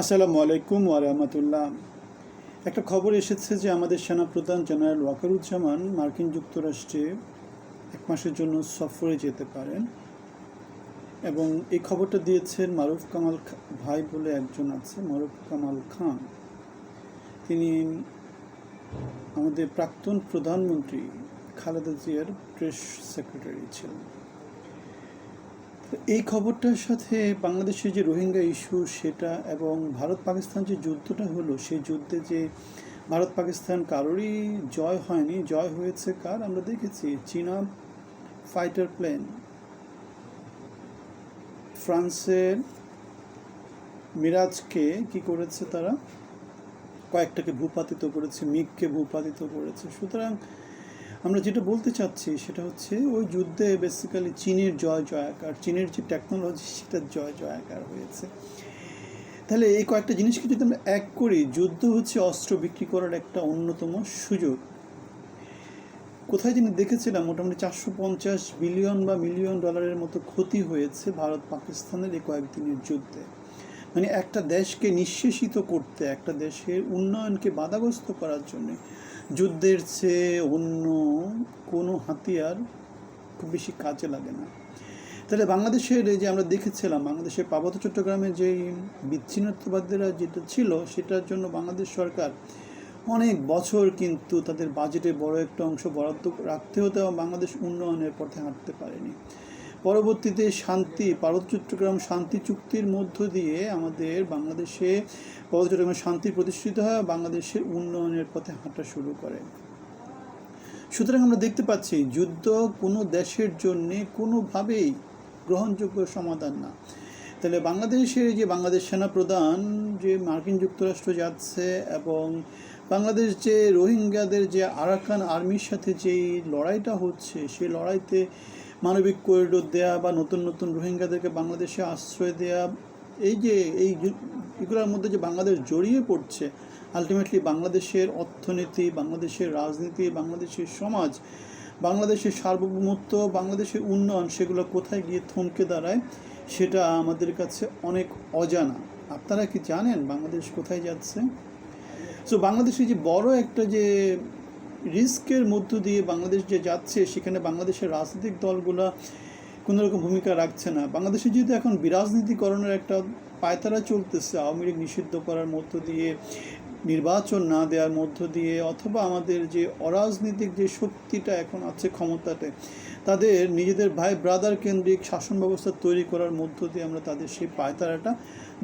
আসসালামু আলাইকুম ওয়ারহমতুল্লাহ একটা খবর এসেছে যে আমাদের সেনাপ্রধান জেনারেল ওয়াকারুজ্জামান মার্কিন যুক্তরাষ্ট্রে এক মাসের জন্য সফরে যেতে পারেন এবং এই খবরটা দিয়েছেন মারুফ কামাল ভাই বলে একজন আছে, মারুফ কামাল খান। তিনি আমাদের প্রাক্তন প্রধানমন্ত্রী খালেদা জিয়ার প্রেস সেক্রেটারি ছিলেন। এই খবরটার সাথে বাংলাদেশের যে রোহিঙ্গা ইস্যু, সেটা এবং ভারত পাকিস্তান যে যুদ্ধটা হলো, সেই যুদ্ধে যে ভারত পাকিস্তান কারোরই জয় হয়নি। জয় হয়েছে কার? আমরা দেখেছি চীনা ফাইটার প্লেন ফ্রান্সের মিরাজকে কি করেছে তারা? কয়েকটাকে ভূপাতিত করেছে, মিগকে ভূপাতিত করেছে। সুতরাং আমরা যেটা বলতে চাচ্ছি সেটা হচ্ছে ওই যুদ্ধে বেসিক্যালি চীনের জয় জয়াকার, চীনের যে টেকনোলজি সেটা জয় জয়াকার হয়েছে। তাহলে এই কয়েকটা জিনিসকে যদি আমরা এক করি, যুদ্ধ হচ্ছে অস্ত্র বিক্রি করার একটা অন্যতম সুযোগ। কোথায় যিনি দেখেছিলাম, মোটামুটি চারশো পঞ্চাশ বিলিয়ন বা মিলিয়ন ডলারের মতো ক্ষতি হয়েছে ভারত পাকিস্তানের এই কয়েকদিনের যুদ্ধে। মানে একটা দেশকে নিঃশেষিত করতে, একটা দেশের উন্নয়নকে বাধাগ্রস্ত করার জন্য যুদ্ধের চেয়ে অন্য কোনো হাতিয়ার খুব বেশি কাজে লাগে না। তাহলে বাংলাদেশের যে আমরা দেখেছিলাম, বাংলাদেশের পার্বত্য চট্টগ্রামে যেই বিচ্ছিন্নতাবাদীরা যেটা ছিল, সেটার জন্য বাংলাদেশ সরকার অনেক বছর কিন্তু তাদের বাজেটে বড় একটা অংশ বরাদ্দ রাখতে হতে এবং বাংলাদেশ উন্নয়নের পথে হাঁটতে পারেনি। পরবর্তীতে শান্তি পার্বত্য চট্টগ্রাম শান্তি চুক্তির মধ্য দিয়ে আমাদের বাংলাদেশে পার্বত্য চট্টগ্রামে শান্তি প্রতিষ্ঠিত হয় বাংলাদেশের উন্নয়নের পথে হাঁটা শুরু করে। সুতরাং আমরা দেখতে পাচ্ছি, যুদ্ধ কোনো দেশের জন্য কোনোভাবেই গ্রহণযোগ্য সমাধান না। তাহলে বাংলাদেশের যে বাংলাদেশ সেনা প্রধান যে মার্কিন যুক্তরাষ্ট্র যাচ্ছে এবং বাংলাদেশ যে রোহিঙ্গাদের যে আরাকান আর্মির সাথে যেই লড়াইটা হচ্ছে, সেই লড়াইতে মানবিক করিডোর দেয়া বা নতুন নতুন রোহিঙ্গাদেরকে বাংলাদেশে আশ্রয় দেয়া, এই যে, এই এগুলোর মধ্যে যে বাংলাদেশ জড়িয়ে পড়ছে আলটিমেটলি বাংলাদেশের অর্থনীতি, বাংলাদেশের রাজনীতি, বাংলাদেশের সমাজ, বাংলাদেশের সার্বভৌমত্ব, বাংলাদেশের উন্নয়ন, সেগুলো কোথায় গিয়ে থমকে দাঁড়ায়, সেটা আমাদের কাছে অনেক অজানা। আপনারা কি জানেন বাংলাদেশ কোথায় যাচ্ছে? সো বাংলাদেশে যে বড় একটা যে রিস্কের মধ্য দিয়ে বাংলাদেশ যে যাচ্ছে, সেখানে বাংলাদেশের রাজনৈতিক দলগুলো কোনো রকম ভূমিকা রাখছে না। বাংলাদেশে যেহেতু এখন বিরাজনীতিকরণের একটা পায়তারা চলতেছে, আওয়ামী লীগ নিষিদ্ধ করার মধ্য দিয়ে, নির্বাচন না দেওয়ার মধ্য দিয়ে, অথবা আমাদের যে অরাজনৈতিক যে শক্তিটা এখন আছে ক্ষমতাতে, তাদের নিজেদের ভাই ব্রাদার কেন্দ্রিক শাসন ব্যবস্থা তৈরি করার মধ্য দিয়ে আমরা তাদের সেই পায়তারাটা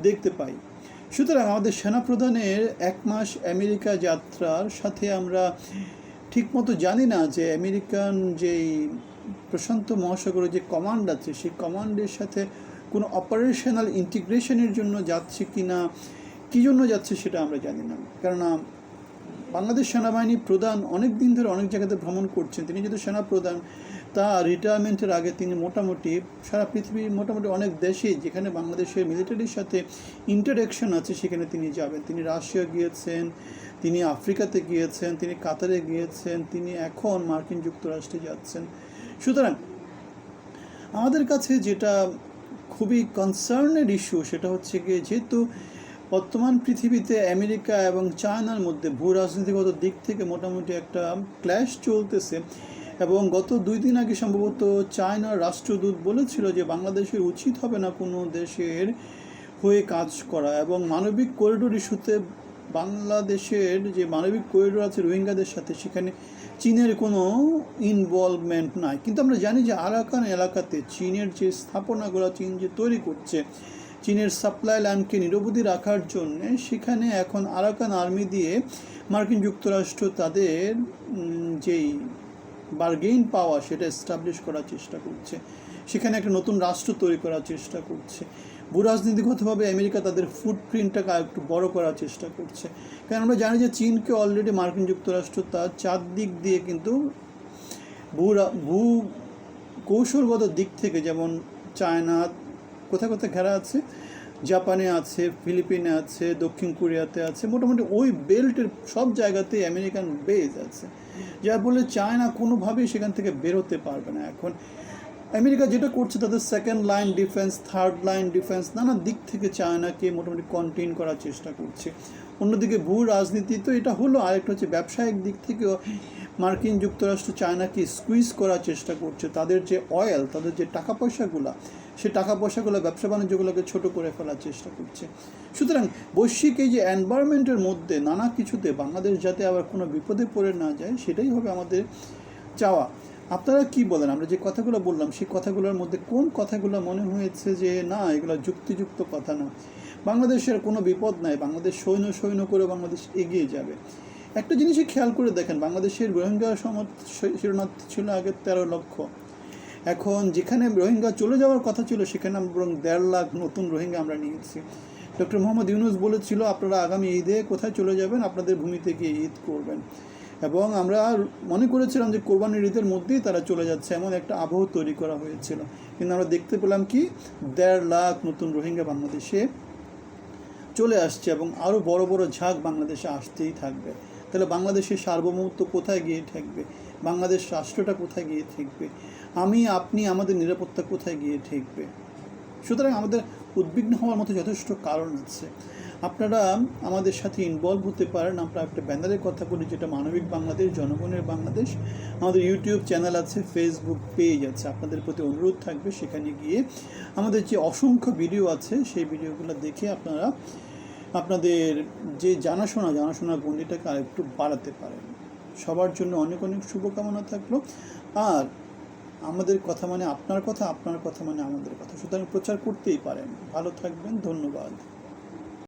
দেখতে পাই। সুতরাং আমাদের সেনাপ্রধানের এক মাস আমেরিকা যাত্রার সাথে আমরা ঠিকমতো জানি না যে আমেরিকান যেই প্রশান্ত মহাসাগরে যে কমান্ড আছে, সেই কমান্ডের সাথে কোনো অপারেশনাল ইন্টিগ্রেশনের জন্য যাচ্ছে কি না কী জন্য যাচ্ছে সেটা আমরা জানি না। কেননা বাংলাদেশ সেনাবাহিনী প্রধান অনেক দিন ধরে অনেক জায়গাতে ভ্রমণ করছেন। তিনি যেহেতু সেনা প্রধান, তা রিটায়ারমেন্টের আগে তিনি মোটামুটি সারা পৃথিবীর মোটামুটি অনেক দেশে যেখানে বাংলাদেশের মিলিটারির সাথে ইন্টারাকশন আছে, সেখানে তিনি যাবেন। তিনি রাশিয়া গিয়েছেন, তিনি আফ্রিকাতে গিয়েছেন, তিনি কাতারে গিয়েছেন, তিনি এখন মার্কিন যুক্তরাষ্ট্রে যাচ্ছেন। সুতরাং আমাদের কাছে যেটা খুবই কনসার্নের ইস্যু সেটা হচ্ছে গিয়ে যেহেতু বর্তমান পৃথিবীতে আমেরিকা এবং চায়নার মধ্যে ভূ রাজনীতিগত দিক থেকে মোটামুটি একটা ক্ল্যাশ চলতেছে এবং গত দুই দিন আগে সম্ভবত চায়নার রাষ্ট্রদূত বলেছিল যে বাংলাদেশের উচিত হবে না কোনো দেশের হয়ে কাজ করা এবং মানবিক করিডোর ইস্যুতে বাংলাদেশের যে মানবিক করিডোর আছে রোহিঙ্গাদের সাথে সেখানে চীনের কোনো ইনভলভমেন্ট নাই। কিন্তু আমরা জানি যে আরাকান এলাকাতে চীনের যে স্থাপনাগুলো চীন যে তৈরি করছে চীনের সাপ্লাই লাইনকে নিরবধি রাখার জন্য সেখানে এখন আরাকান আর্মি দিয়ে মার্কিন যুক্তরাষ্ট্র তাদের যেই বার্গেইন পাওয়া সেটা এস্টাবলিশ করার চেষ্টা করছে। সেখানে একটা নতুন রাষ্ট্র তৈরি করার চেষ্টা করছে। ভূরাজনীতিগতভাবে আমেরিকা তাদের ফুটপ্রিন্টটাকে একটু বড় করার চেষ্টা করছে। কারণ আমরা জানি যে চীনকে অলরেডি মার্কিন যুক্তরাষ্ট্র তার চারদিক দিয়ে কিন্তু ভূ ভূ, কৌশলগত দিক থেকে যেমন চায়না কোথায় কোথায় ঘেরা আছে? জাপানে আছে, ফিলিপিনে আছে, দক্ষিণ কোরিয়াতে আছে, মোটামুটি ওই বেল্টের সব জায়গাতেই আমেরিকান বেজ আছে। যার ফলে চায়না কোনোভাবেই সেখান থেকে বেরোতে পারবে না এখন। আমেরিকা যেটা করছে তাদের second line defence third line defence নানা দিক থেকে চায়নাকে মোটামুটি কন্টেন করার চেষ্টা করছে। অন্যদিকে ভূ রাজনীতি তো এটা হলো আরেকটা হচ্ছে ব্যবসায়িক দিক থেকেও মার্কিন যুক্তরাষ্ট্র চায়নাকে স্কুইজ করার চেষ্টা করছে। তাদের যে অয়েল তাদের যে টাকা পয়সাগুলো সে টাকা পয়সাগুলো ব্যবসা বাণিজ্যগুলোকে ছোট করে ফেলার চেষ্টা করছে। সুতরাং বৈশ্বিক এই যে এনভায়রনমেন্টের মধ্যে নানা কিছুতে বাংলাদেশ যাতে আবার কোনো বিপদে পড়ে না যায়, সেটাই হবে আমাদের চাওয়া। আপনারা কি বলেন? আমরা যে কথাগুলো বললাম, সেই কথাগুলোর মধ্যে কোন কথাগুলো মনে হয়েছে যে, না, এগুলো যুক্তিযুক্ত কথা না বাংলাদেশের কোনো বিপদ নাই, বাংলাদেশ সৈন্য সৈন্য করে বাংলাদেশ এগিয়ে যাবে। একটা জিনিসই খেয়াল করে দেখেন, বাংলাদেশের রোহিঙ্গা সম- শরণার্থী ছিল আগে তেরো লক্ষ। এখন যেখানে রোহিঙ্গা চলে যাওয়ার কথা ছিল, সেখানে আমরা বরং দেড় লাখ নতুন রোহিঙ্গা আমরা নিয়েছি ডক্টর মোহাম্মদ ইউনুস বলেছিল, আপনারা আগামী ঈদে কোথায় চলে যাবেন? আপনাদের ভূমিতে গিয়ে ঈদ করবেন। এবং আমরা মনে করেছিলাম যে কোরবানির ঈদের মধ্যেই তারা চলে যাচ্ছে, এমন একটা আবহ তৈরি করা হয়েছিল। কিন্তু আমরা দেখতে পেলাম কি, দেড় লাখ নতুন রোহিঙ্গা বাংলাদেশে চলে আসছে এবং আরও বড় বড় ঝাঁক বাংলাদেশে আসতেই থাকবে। তাহলে বাংলাদেশের সার্বভৌমত্ব কোথায় গিয়ে ঠেকবে? বাংলাদেশ রাষ্ট্রটা কোথায় গিয়ে ঠেকবে? আমি, আপনি, আমাদের নিরাপত্তা কোথায় গিয়ে ঠেকবে? সুতরাং আমাদের উদ্বিগ্ন হওয়ার মতো যথেষ্ট কারণ আছে। আপনারা আমাদের সাথে ইনভলভ হতে পারেন। আমরা একটা ব্যানারের কথা বলি, যেটা মানবিক বাংলাদেশ, জনগণের বাংলাদেশ। আমাদের ইউটিউব চ্যানেল আছে ফেসবুক পেজ আছে। আপনাদের প্রতি অনুরোধ থাকবে সেখানে গিয়ে আমাদের যে অসংখ্য ভিডিও আছে, সেই ভিডিওগুলো দেখে আপনারা আপনাদের যে জানাশোনা, জানাশোনার গণ্ডিটাকে আরেকটু বাড়াতে পারেন। সবার জন্য অনেক অনেক শুভকামনা থাকল। আর আমাদের কথা মানে আপনার কথা আপনার কথা মানে আমাদের কথা। সুতরাং প্রচার করতেই পারেন। ভালো থাকবেন, ধন্যবাদ।